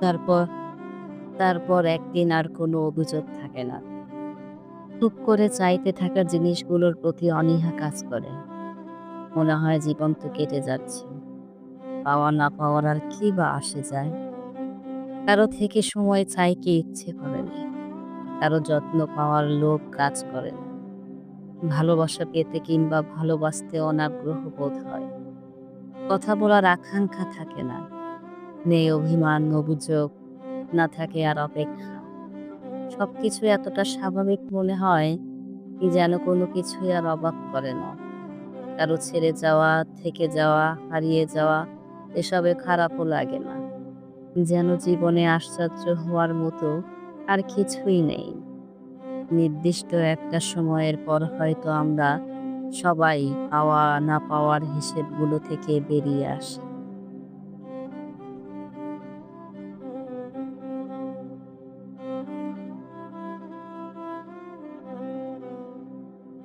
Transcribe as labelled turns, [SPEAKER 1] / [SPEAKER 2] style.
[SPEAKER 1] তারপর তারপর একদিন আর কোনো অভিযোগ থাকে না। টুক করে চাইতে থাকা জিনিসগুলোর প্রতি অনীহা কাজ করে। মনে হয় জীবন তো কেটে যাচ্ছে। পাওয়া না পাওয়ার আর কি বা আসে যায়? কারও থেকে সময় চাইকে ইচ্ছে করে না। কারও যত্ন পাওয়ার লোভ কাজ করে না। ভালোবাসা পেতে কিংবা ভালোবাসতে অনাগ্রহ বোধ হয়। কথা বলার আকাঙ্ক্ষা থাকে না। নেই অভিমান, অভিযোগ, না থাকে আর অপেক্ষা। সব সবকিছু এতটা স্বাভাবিক মনে হয় কি যেন কোনো কিছুই আর অবাক করে না। কারও ছেড়ে যাওয়া, থেকে যাওয়া, হারিয়ে যাওয়া, এসবে খারাপও লাগে না। যেন জীবনে আশ্চর্য হওয়ার মতো আর কিছুই নেই। নির্দিষ্ট একটা সময়ের পর হয়তো আমরা সবাই পাওয়া, না পাওয়ার হিসেবগুলো থেকে বেরিয়ে আসি।